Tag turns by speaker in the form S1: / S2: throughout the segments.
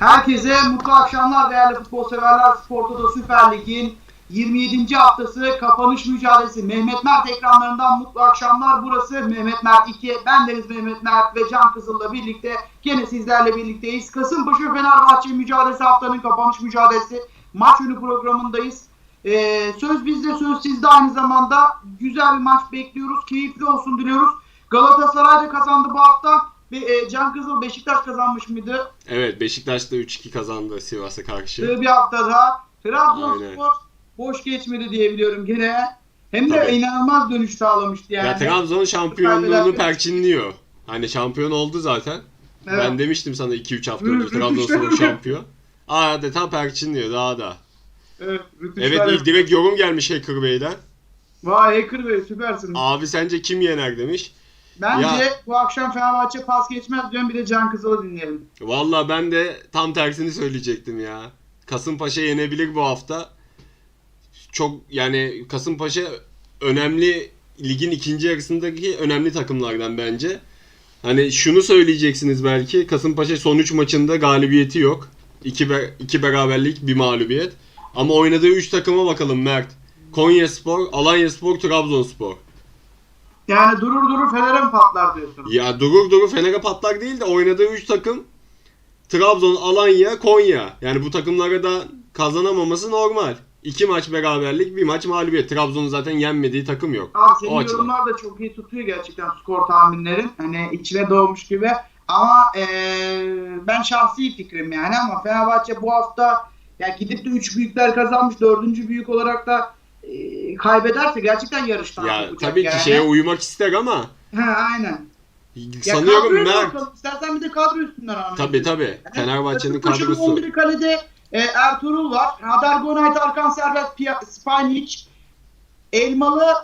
S1: Herkese mutlu akşamlar değerli futbol severler. Sportoda Süper Lig'in 27. haftası kapanış mücadelesi. Mehmet Mert ekranlarından mutlu akşamlar. Burası Mehmet Mert 2. Ben Deniz Mehmet Mert ve Can Kızıl'la birlikte gene sizlerle birlikteyiz. Kasımpaşa Fenerbahçe mücadelesi haftanın kapanış mücadelesi. Maç önü programındayız. Ee, söz bizde söz sizde aynı zamanda güzel bir maç bekliyoruz. Keyifli olsun diliyoruz. Galatasaray da kazandı bu hafta. Ve e, Can Kızıl Beşiktaş kazanmış mıydı?
S2: Evet Beşiktaş da 3-2 kazandı Sivas'a karşı.
S1: Ee, bir haftada. Trabzonspor
S2: Aynen.
S1: boş geçmedi diyebiliyorum gene. Hem de
S2: Tabii.
S1: inanılmaz dönüş sağlamıştı yani.
S2: Ya Trabzon şampiyonluğunu perçinliyor. Hani şampiyon oldu zaten.
S1: Evet.
S2: Ben demiştim sana 2-3 hafta önce Trabzonspor şampiyon. Adeta perçinliyor daha da.
S1: Evet, rütüşler
S2: Evet direkt yorum gelmiş Hacker Bey'den.
S1: Vay Hacker Bey süpersin.
S2: Abi sence kim yener demiş.
S1: Bence
S2: Ya-
S1: bu akşam Fenerbahçe pas geçmez diyorum bir de Can Kızıl'ı dinleyelim.
S2: Valla ben de tam tersini söyleyecektim ya. Kasımpaşa yenebilir bu hafta. Çok yani Kasımpaşa önemli ligin ikinci yarısındaki önemli takımlardan bence. Hani şunu söyleyeceksiniz belki. Kasımpaşa son 3 maçında galibiyeti yok. 2 be- iki beraberlik, bir mağlubiyet. Ama oynadığı 3 takıma bakalım Mert. Konyaspor, Alanyaspor, Trabzonspor.
S1: Yani durur durur Fener'e mi patlar diyorsun?
S2: Ya durur durur Fener'e patlar değil de oynadığı 3 takım Trabzon, Alanya, Konya. Yani bu takımlara da kazanamaması normal. 2 maç beraberlik, bir maç mağlubiyet. Trabzon'un zaten yenmediği takım yok.
S1: Abi
S2: O
S1: senin
S2: açıdan.
S1: yorumlar da çok iyi tutuyor gerçekten skor tahminlerin. Hani içine doğmuş gibi. Ama eee, ben şahsi fikrim yani ama Fenerbahçe bu hafta ya gidip de 3 büyükler kazanmış. Dördüncü büyük olarak da kaybederse gerçekten yarıştan
S2: Ya
S1: kopacak
S2: tabii
S1: yani.
S2: ki şeye uymak ister ama
S1: Ha, aynen. Ya
S2: sanıyorum
S1: da
S2: Mert.
S1: bakalım. İstersen bir de kadro üstünden anlayalım.
S2: Tabii tabii. Fenerbahçe'nin
S1: Kasımpaşa'nın
S2: kadrosu.
S1: 11 kalede e, Ertuğrul var. Hadar Gonayt, Arkan Pia- Spanic, Elmalı,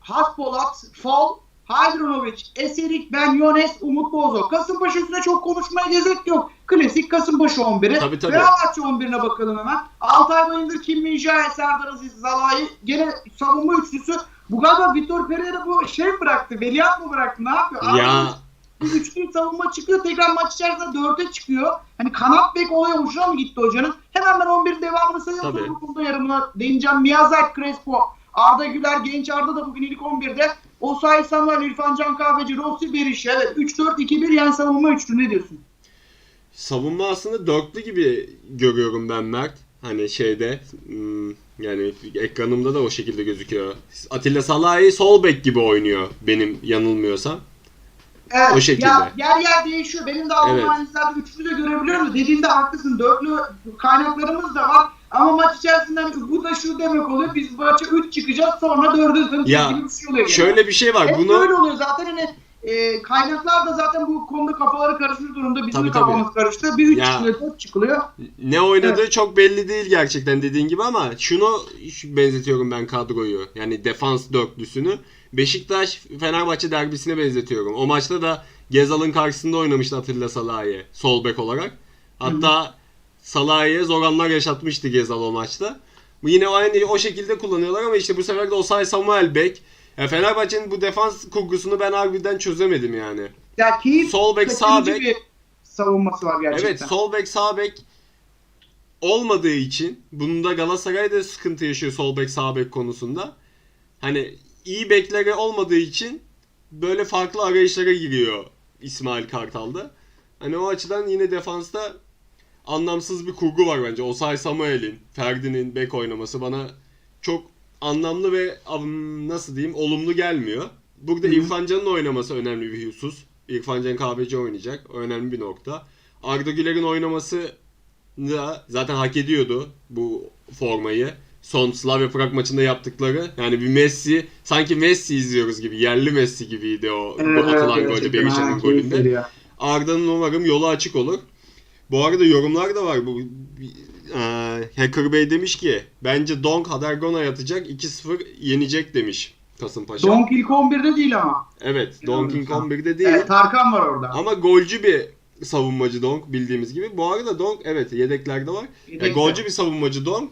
S1: Haspolat, Fol, Hajdronovic, Eserik, Ben Yones, Umut Bozo. Kasımpaşa üstüne çok konuşmaya gerek yok. Klasik Kasımpaşa 11'i.
S2: Tabii, tabii.
S1: Fenerbahçe 11'ine bakalım hemen. Altay Bayındır, Kim Min-jae, Serdar Aziz, Zalai. Gene savunma üçlüsü. Bu galiba Vitor Pereira bu şey mi bıraktı? Veliaht mı bıraktı? Ne yapıyor? Abi,
S2: Ya
S1: bir üçlü savunma çıkıyor tekrar maç içerisinde dörde çıkıyor. Hani kanat bek olaya hoşuna mı gitti hocanın? Hemen ben 11 devamını.
S2: Tabii.
S1: Bu konuda yarımına değineceğim. Miyazak Crespo, Arda Güler, Genç Arda da bugün ilk 11'de. Osayi Samuel, İrfan Can Kahveci, Rossi Beriş. Evet 3-4-2-1 yani savunma üçlü ne diyorsun?
S2: savunma aslında dörtlü gibi görüyorum ben Mert. Hani şeyde hmm, yani ekranımda da o şekilde gözüküyor. Atilla Salahi sol bek gibi oynuyor benim yanılmıyorsam.
S1: Evet,
S2: O şekilde.
S1: Ya, yer yer değişiyor. Benim de aldığım
S2: Evet.
S1: üçlü de görebiliyorum. Dediğinde haklısın. Dörtlü kaynaklarımız da var. Ama maç içerisinde bu da şu demek oluyor. Biz maça 3 çıkacağız sonra 4'e döneceğiz gibi bir şey oluyor.
S2: Şöyle bir şey var.
S1: Hep
S2: Bunu
S1: böyle oluyor zaten hani e, kaynaklar da zaten bu konuda kafaları karışmış durumda. Bizim
S2: Tabii,
S1: kafamız karıştı. Bir 3
S2: Ya.
S1: çıkıyor, 4 çıkılıyor.
S2: ne oynadığı çok belli değil gerçekten dediğin gibi ama şunu benzetiyorum ben kadroyu. Yani defans dörtlüsünü. Beşiktaş Fenerbahçe derbisine benzetiyorum. O maçta da Gezal'ın karşısında oynamıştı Atilla Salahi sol bek olarak. Hatta Salahi'ye zor anlar yaşatmıştı Gezal o maçta. Bu yine aynı o şekilde kullanıyorlar ama işte bu sefer de Osay Samuel bek. Ya Fenerbahçe'nin bu defans kurgusunu ben harbiden çözemedim yani.
S1: Ya keyif
S2: Sol bek, sağ bek.
S1: bir savunması var gerçekten.
S2: Evet sol bek sağ bek olmadığı için bunun da Galatasaray da sıkıntı yaşıyor sol bek sağ bek konusunda. Hani iyi bekleri olmadığı için böyle farklı arayışlara giriyor İsmail Kartal'da. Hani o açıdan yine defansta anlamsız bir kurgu var bence. Osay Samuel'in, Ferdi'nin bek oynaması bana çok anlamlı ve nasıl diyeyim olumlu gelmiyor. Burada
S1: Hı hı.
S2: İrfan Can'ın oynaması önemli bir husus. İrfan Can kahveci oynayacak. O önemli bir nokta. Arda Güler'in oynaması da zaten hak ediyordu bu formayı. Son Slavia Prag maçında yaptıkları. Yani bir Messi, sanki Messi izliyoruz gibi. Yerli Messi gibiydi o bu atılan golde
S1: gerçekten
S2: Berisha'nın golünde. Arda'nın umarım yolu açık olur. Bu arada yorumlar da var. Bu e, Hacker Bey demiş ki bence Donk Hadergon'a yatacak 2-0 yenecek demiş Kasımpaşa.
S1: Donk ilk 11'de değil ama.
S2: Evet, Donk'in
S1: Yanılmıyorsam.
S2: 11'de değil.
S1: Evet, Tarkan var orada.
S2: Ama golcü bir savunmacı Donk bildiğimiz gibi. Bu arada Donk evet yedeklerde var. E,
S1: Yedekte.
S2: golcü bir savunmacı Donk.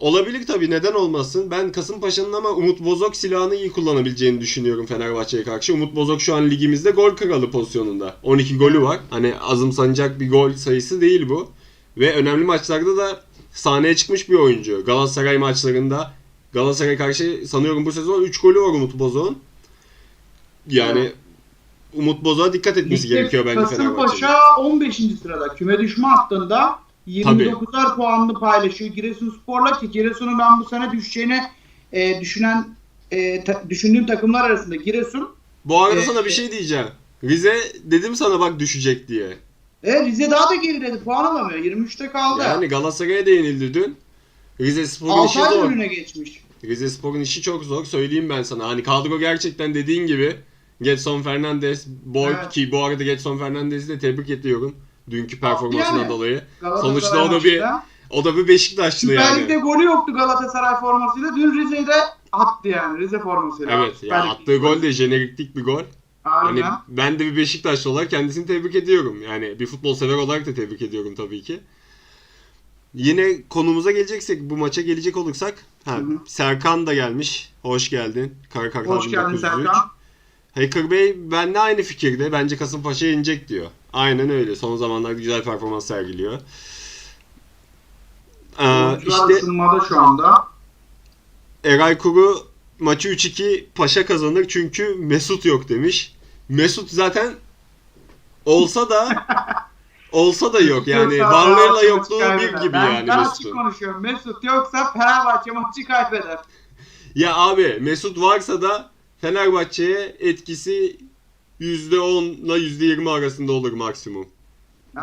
S2: Olabilir tabii neden olmasın. Ben Kasımpaşa'nın ama Umut Bozok silahını iyi kullanabileceğini düşünüyorum Fenerbahçe'ye karşı. Umut Bozok şu an ligimizde gol kralı pozisyonunda. 12 golü var. Hani azımsanacak bir gol sayısı değil bu. Ve önemli maçlarda da sahneye çıkmış bir oyuncu. Galatasaray maçlarında Galatasaray karşı sanıyorum bu sezon 3 golü var Umut Bozok'un. Yani
S1: Evet.
S2: Umut Bozok'a dikkat etmesi
S1: Ligde
S2: gerekiyor bence Fenerbahçe'nin.
S1: Kasımpaşa 15. sırada küme düşme hattında 29'ar puanlı paylaşıyor Giresunspor'la ki Giresun'un ben bu sene düşeceğini e, düşünen e, ta- düşündüğüm takımlar arasında Giresun
S2: Bu arada
S1: Ee,
S2: sana bir şey diyeceğim. Rize dedim sana bak düşecek diye.
S1: e, Rize daha da geriledi puan alamıyor 23'te kaldı.
S2: Yani Galatasaray'a da yenildi dün. Rize Spor'un işi zor.
S1: önüne geçmiş.
S2: Rize Spor'un işi çok zor. Söyleyeyim ben sana. Hani kadro gerçekten dediğin gibi Getson Fernandes, Boyd
S1: Evet.
S2: ki bu arada Getson Fernandes'i de tebrik ediyorum. Dünkü performansından
S1: Yani.
S2: dolayı. Sonuçta o da bir-. O da bir Beşiktaşlı
S1: Süper Lig'de
S2: yani.
S1: golü yoktu Galatasaray formasıyla. Dün Rize'de attı yani Rize formasıyla.
S2: Evet ya attığı gol de jeneriklik bir gol. Hani
S1: Aynen.
S2: ben de bir Beşiktaşlı olarak kendisini tebrik ediyorum. Yani bir futbol sever olarak da tebrik ediyorum tabii ki. Yine konumuza geleceksek bu maça gelecek olursak ha,
S1: Hı hı.
S2: Serkan da gelmiş. Hoş geldin. Kara Kartal
S1: Hoş geldin
S2: 1903.
S1: Serkan.
S2: Hacker Bey benimle aynı fikirde. Bence Kasımpaşa yenecek diyor. Aynen öyle. Son zamanlarda güzel performans sergiliyor. Ee, işte
S1: ısınmada şu anda.
S2: Eray Kuru maçı 3-2 Paşa kazanır çünkü Mesut yok demiş. Mesut zaten olsa da olsa da yok yani varlığıyla yokluğu bir gibi
S1: ben,
S2: yani
S1: ben açık konuşuyorum. Mesut yoksa Fenerbahçe maçı kaybeder.
S2: Ya abi Mesut varsa da Fenerbahçe'ye etkisi %10 ile %20 arasında olur maksimum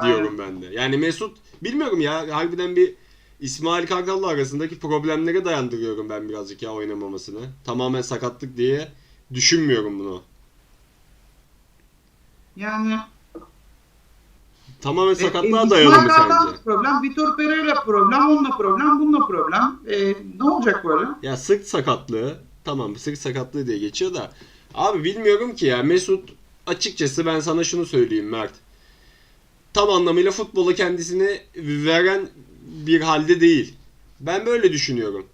S2: diyorum ben de. Yani Mesut bilmiyorum ya harbiden bir İsmail Kartal'la arasındaki problemlere dayandırıyorum ben birazcık ya oynamamasını. Tamamen sakatlık diye düşünmüyorum bunu.
S1: Yani
S2: Tamamen
S1: e,
S2: sakatlığa
S1: e,
S2: dayalı mı sence?
S1: problem, Vitor Pereira problem, onunla problem, bununla problem. E, ne olacak böyle?
S2: Ya sırt sakatlığı tamam sırt sakatlığı diye geçiyor da abi bilmiyorum ki ya Mesut açıkçası ben sana şunu söyleyeyim Mert. Tam anlamıyla futbola kendisini veren bir halde değil. Ben böyle düşünüyorum.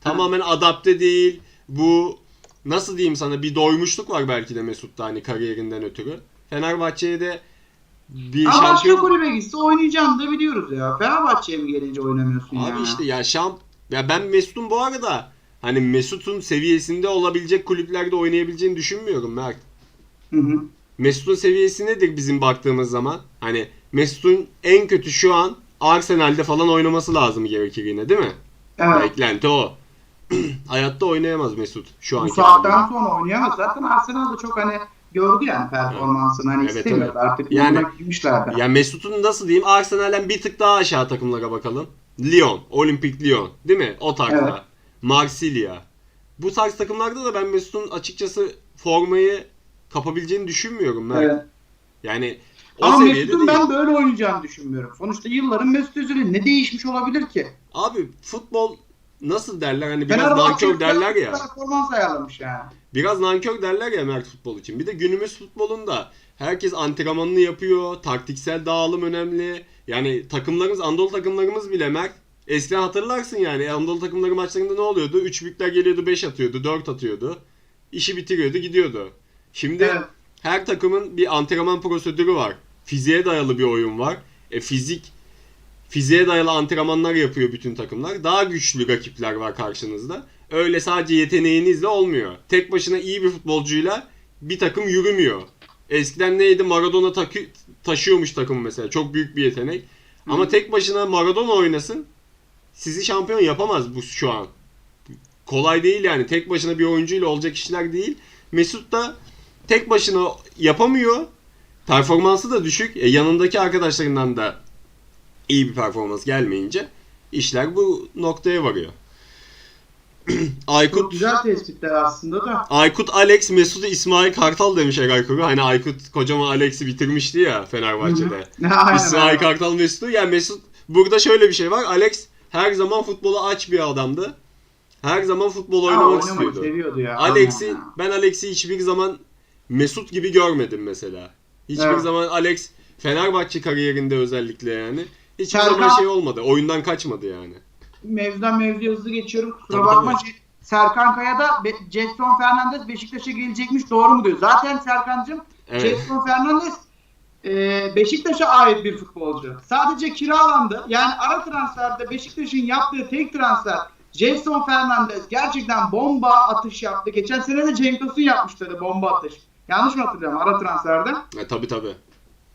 S2: Tamamen adapte değil. Bu nasıl diyeyim sana bir doymuşluk var belki de Mesut'ta hani kariyerinden ötürü. Fenerbahçe'ye de bir
S1: Ama başka
S2: şampiyon
S1: kulübe gitse oynayacağını da biliyoruz ya. Fenerbahçe'ye mi gelince oynamıyorsun
S2: Abi
S1: yani?
S2: işte ya şamp ya ben Mesut'un bu arada hani Mesut'un seviyesinde olabilecek kulüplerde oynayabileceğini düşünmüyorum Mert.
S1: Hı hı.
S2: Mesut'un seviyesi nedir bizim baktığımız zaman? Hani Mesut'un en kötü şu an Arsenal'de falan oynaması lazım gerekir yine değil mi?
S1: Evet.
S2: Beklenti o. Hayatta oynayamaz Mesut şu
S1: Bu
S2: anki
S1: saatten sonra oynayamaz. Zaten Arsenal da çok hani gördü yani performansını. Hani
S2: Evet,
S1: istemiyor
S2: evet.
S1: artık.
S2: Yani-
S1: girmişlerdi.
S2: Ya Mesut'un nasıl diyeyim Arsenal'den bir tık daha aşağı takımlara bakalım. Lyon, Olimpik Lyon değil mi? O tarzda.
S1: Evet.
S2: Marsilya. Bu tarz takımlarda da ben Mesut'un açıkçası formayı kapabileceğini düşünmüyorum ben.
S1: Evet.
S2: Yani o
S1: Ama
S2: seviyede
S1: Mesut'un ben böyle oynayacağını düşünmüyorum. Sonuçta yılların Mesut Özil'i ne değişmiş olabilir ki?
S2: Abi futbol nasıl derler hani biraz
S1: Fenerbahçe
S2: nankör derler ya.
S1: performans ayarlamış yani.
S2: Biraz nankör derler ya Mert futbol için. Bir de günümüz futbolunda herkes antrenmanını yapıyor. Taktiksel dağılım önemli. Yani takımlarımız, Anadolu takımlarımız bile Mert. Eskiden hatırlarsın yani Anadolu takımları maçlarında ne oluyordu? 3 büyükler geliyordu 5 atıyordu, 4 atıyordu. İşi bitiriyordu gidiyordu. Şimdi
S1: Evet.
S2: her takımın bir antrenman prosedürü var. Fiziğe dayalı bir oyun var. E fizik fiziğe dayalı antrenmanlar yapıyor bütün takımlar. Daha güçlü rakipler var karşınızda. Öyle sadece yeteneğinizle olmuyor. Tek başına iyi bir futbolcuyla bir takım yürümüyor. Eskiden neydi? Maradona takı, taşıyormuş takımı mesela. Çok büyük bir yetenek. Ama tek başına Maradona oynasın sizi şampiyon yapamaz bu şu an. Kolay değil yani. Tek başına bir oyuncuyla olacak işler değil. Mesut da tek başına yapamıyor. Performansı da düşük. E, yanındaki arkadaşlarından da iyi bir performans gelmeyince işler bu noktaya varıyor.
S1: Çok
S2: Aykut
S1: güzel tespitler aslında da.
S2: Aykut Alex Mesut'u İsmail Kartal demiş Eray Kuru. Hani Aykut kocaman Alex'i bitirmişti ya Fenerbahçe'de.
S1: Aynen,
S2: İsmail
S1: aynen.
S2: Kartal Mesut'u. Yani Mesut burada şöyle bir şey var. Alex her zaman futbolu aç bir adamdı. Her zaman futbol oynamak
S1: oynamayı
S2: istiyordu.
S1: seviyordu ya.
S2: Alex'i ben Alex'i hiçbir zaman Mesut gibi görmedim mesela. Hiçbir
S1: Evet.
S2: zaman Alex Fenerbahçe kariyerinde özellikle yani hiçbir
S1: Serkan-
S2: zaman şey olmadı. Oyundan kaçmadı yani.
S1: mevzudan mevzuya hızlı geçiyorum. Kusura
S2: Tabii,
S1: bakma.
S2: tabii.
S1: Serkan Kaya da Be- Jetson Fernandez Beşiktaş'a gelecekmiş. Doğru mu diyor? Zaten Serkan'cığım
S2: Evet.
S1: Jetson Fernandez e, Beşiktaş'a ait bir futbolcu. Sadece kiralandı. Yani ara transferde Beşiktaş'ın yaptığı tek transfer Jetson Fernandez gerçekten bomba atış yaptı. Geçen sene de Cenk Tosun yapmıştı bomba atış. Yanlış mı hatırlıyorum ara transferde?
S2: E, tabii tabii.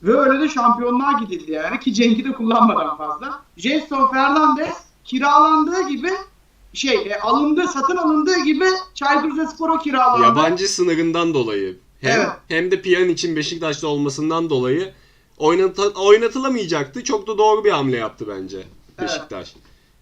S1: Ve öyle de şampiyonluğa gidildi yani ki Cenk'i de kullanmadan fazla. Jetson Fernandez kiralandığı gibi şey e, alındığı satın alındığı gibi Çaykur Rizespor'a kiralandı.
S2: Yabancı sınırından dolayı hem
S1: Evet.
S2: hem de Piyan için Beşiktaş'ta olmasından dolayı oynat oynatılamayacaktı. Çok da doğru bir hamle yaptı bence Beşiktaş.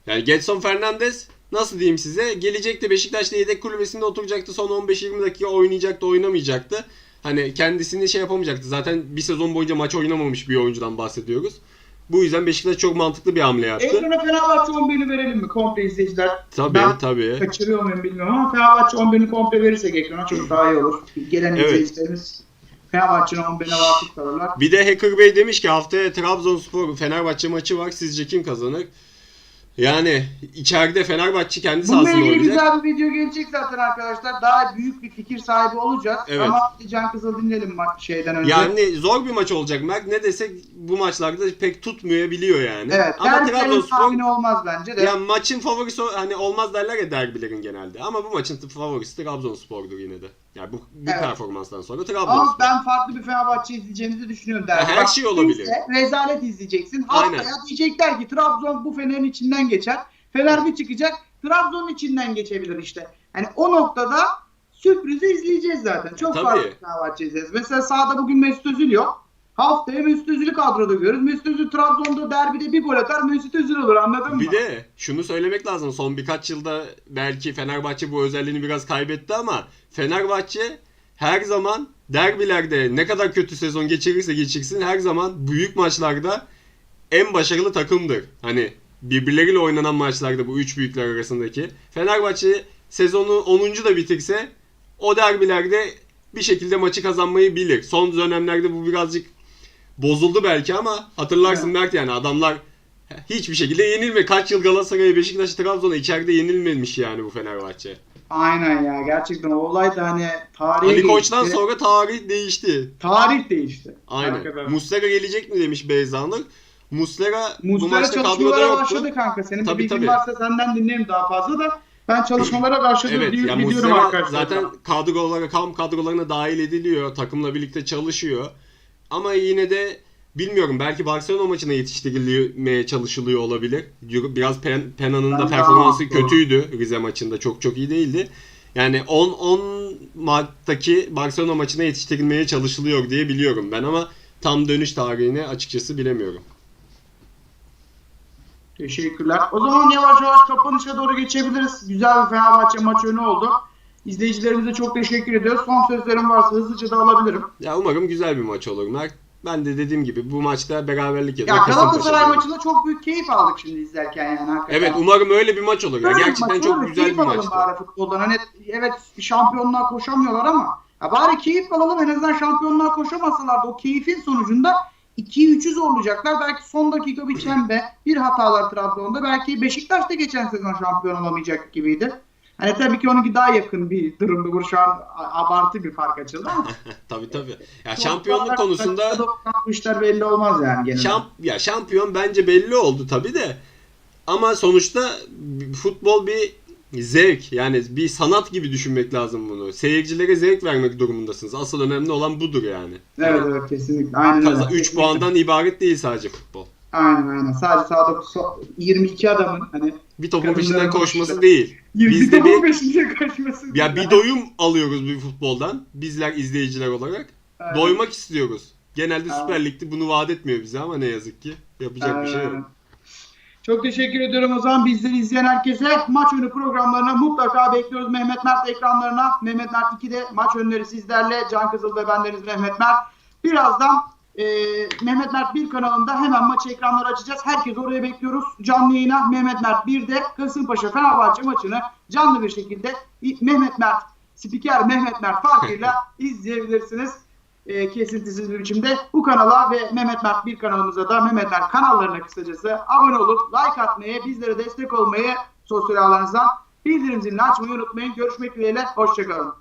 S2: Yani Getson Fernandez nasıl diyeyim size gelecekti Beşiktaş'ta yedek kulübesinde oturacaktı son 15-20 dakika oynayacaktı oynamayacaktı. Hani kendisini şey yapamayacaktı. Zaten bir sezon boyunca maç oynamamış bir oyuncudan bahsediyoruz. Bu yüzden Beşiktaş çok mantıklı bir hamle yaptı.
S1: Ekrana Fenerbahçe 11'ini verelim mi komple izleyiciler?
S2: Tabii
S1: Ben
S2: tabii.
S1: kaçırıyor muyum bilmiyorum ama Fenerbahçe 11'ini komple verirsek ekrana çok daha iyi olur. Gelen
S2: Evet.
S1: izleyicilerimiz Fenerbahçe'nin 11'ine vakıf kalırlar.
S2: Bir de Hacker Bey demiş ki haftaya Trabzonspor Fenerbahçe maçı var. Sizce kim kazanır? Yani içeride Fenerbahçe kendi
S1: Bununla
S2: sahasında
S1: ilgili
S2: oynayacak.
S1: güzel bir video gelecek zaten arkadaşlar. Daha büyük bir fikir sahibi olacağız.
S2: Evet.
S1: Ama Can Kızıl dinleyelim maç şeyden önce.
S2: Yani zor bir maç olacak Mert. Ne desek bu maçlarda pek tutmayabiliyor yani.
S1: evet.
S2: Ama Trabzonspor
S1: olmaz bence de.
S2: yani maçın favorisi hani olmaz derler ya derbilerin genelde. Ama bu maçın favorisi Trabzonspor'dur yine de. Yani bu, bu
S1: Evet.
S2: performanstan sonra
S1: Ama
S2: Trabzonspor.
S1: ben farklı bir Fenerbahçe izleyeceğinizi düşünüyorum derbi.
S2: her şey olabilir.
S1: Kimse Rezalet izleyeceksin.
S2: Aynen.
S1: Haftaya diyecekler ki Trabzon bu Fener'in içinden geçer. Fener bir çıkacak. Trabzon'un içinden geçebilir işte. Hani o noktada sürprizi izleyeceğiz zaten. Çok
S2: Tabii.
S1: farklı Fenerbahçe izleyeceğiz. Mesela sahada bugün Mesut Özil yok. Haftaya Mesut Özil'i kadroda görürüz. Mesut Özil Trabzon'da derbide bir gol atar Mesut Özil olur anladın mı?
S2: Bir de şunu söylemek lazım. Son birkaç yılda belki Fenerbahçe bu özelliğini biraz kaybetti ama Fenerbahçe her zaman derbilerde ne kadar kötü sezon geçirirse geçirsin her zaman büyük maçlarda en başarılı takımdır. Hani birbirleriyle oynanan maçlarda bu üç büyükler arasındaki. Fenerbahçe sezonu 10. da bitirse o derbilerde bir şekilde maçı kazanmayı bilir. Son dönemlerde bu birazcık bozuldu belki ama hatırlarsın Mert yani adamlar hiçbir şekilde yenilme. Kaç yıl Galatasaray'a, Beşiktaş, Trabzon'a içeride yenilmemiş yani bu Fenerbahçe.
S1: Aynen ya gerçekten o olay da hani tarihe
S2: Ali Koç'tan
S1: geçti.
S2: sonra tarih değişti.
S1: Tarih değişti.
S2: Aynen. Muslera gelecek mi demiş Beyzanlık. Muslera bu
S1: Muslera
S2: maçta kadroda
S1: çalışmalara
S2: yoktu.
S1: başladı kanka. Senin
S2: Tabii,
S1: bir bilgin
S2: tabii.
S1: varsa senden dinleyelim daha fazla da. Ben çalışmalara başladım
S2: Evet
S1: diye
S2: ya
S1: biliyorum arkadaşlar.
S2: zaten kadrolara, kamp kadrolarına dahil ediliyor. Takımla birlikte çalışıyor. Ama yine de bilmiyorum belki Barcelona maçına yetiştirilmeye çalışılıyor olabilir. Biraz Pen- Pena'nın da
S1: Ben
S2: performansı
S1: anladım.
S2: kötüydü Rize maçında. Çok çok iyi değildi. Yani 10 10 Mart'taki Barcelona maçına yetiştirilmeye çalışılıyor diye biliyorum ben ama tam dönüş tarihini açıkçası bilemiyorum.
S1: Teşekkürler. O zaman yavaş yavaş kapanışa doğru geçebiliriz. Güzel bir Fenerbahçe maç önü oldu. İzleyicilerimize çok teşekkür ediyoruz. Son sözlerim varsa hızlıca da alabilirim.
S2: Ya umarım güzel bir maç olur Mert. Ben de dediğim gibi bu maçta beraberlik ya da
S1: Ya Galatasaray maçında çok büyük keyif aldık şimdi izlerken yani. Hakikaten.
S2: Evet umarım öyle bir maç olur. Ya.
S1: Böyle bir
S2: Gerçekten
S1: maç
S2: çok
S1: olur.
S2: güzel
S1: Keyif
S2: bir
S1: alalım
S2: maçtı.
S1: bari futboldan. Hani evet şampiyonluğa koşamıyorlar ama ya bari keyif alalım en azından şampiyonluğa koşamasalar da o keyfin sonucunda 2-3'ü zorlayacaklar. Belki son dakika bir çembe, bir hatalar Trabzon'da. Belki Beşiktaş da geçen sezon şampiyon olamayacak gibiydi. Hani tabii ki onunki daha yakın bir durumdu. Bu şu an abartı bir fark açıldı ama.
S2: tabii tabii. Ya şampiyonluk konusunda
S1: bu işler belli olmaz yani genelde.
S2: şamp ya şampiyon bence belli oldu tabii de. Ama sonuçta futbol bir zevk. Yani bir sanat gibi düşünmek lazım bunu. Seyircilere zevk vermek durumundasınız. Asıl önemli olan budur yani.
S1: Evet evet kesinlikle. Aynen öyle.
S2: 3
S1: Kesinlikle.
S2: puandan ibaret değil sadece futbol.
S1: Aynen aynen. Sadece sahada so- 22 adamın hani
S2: Bir topun peşinden koşması değil.
S1: 22
S2: Biz de bir
S1: peşinde koşması.
S2: ya bir doyum alıyoruz bir futboldan. Bizler izleyiciler olarak.
S1: Evet.
S2: Doymak istiyoruz. Genelde
S1: Evet.
S2: Süper Lig'de bunu vaat etmiyor bize ama ne yazık ki. Yapacak bir şey yok.
S1: Çok teşekkür ediyorum o zaman bizleri izleyen herkese. Maç önü programlarına mutlaka bekliyoruz Mehmet Mert ekranlarına. Mehmet Mert 2'de maç önleri sizlerle. Can Kızıl ve bendeniz Mehmet Mert. Birazdan e, Mehmet Mert 1 kanalında hemen maç ekranları açacağız. Herkes oraya bekliyoruz. Canlı yayına Mehmet Mert 1'de Kasımpaşa Fenerbahçe maçını canlı bir şekilde Mehmet Mert spiker Mehmet Mert farkıyla izleyebilirsiniz. e, kesintisiz bir biçimde bu kanala ve Mehmet Mert bir kanalımıza da Mehmet Mert kanallarına kısacası abone olup like atmayı, bizlere destek olmayı sosyal ağlarınızdan bildirim zilini açmayı unutmayın. Görüşmek dileğiyle. Hoşçakalın.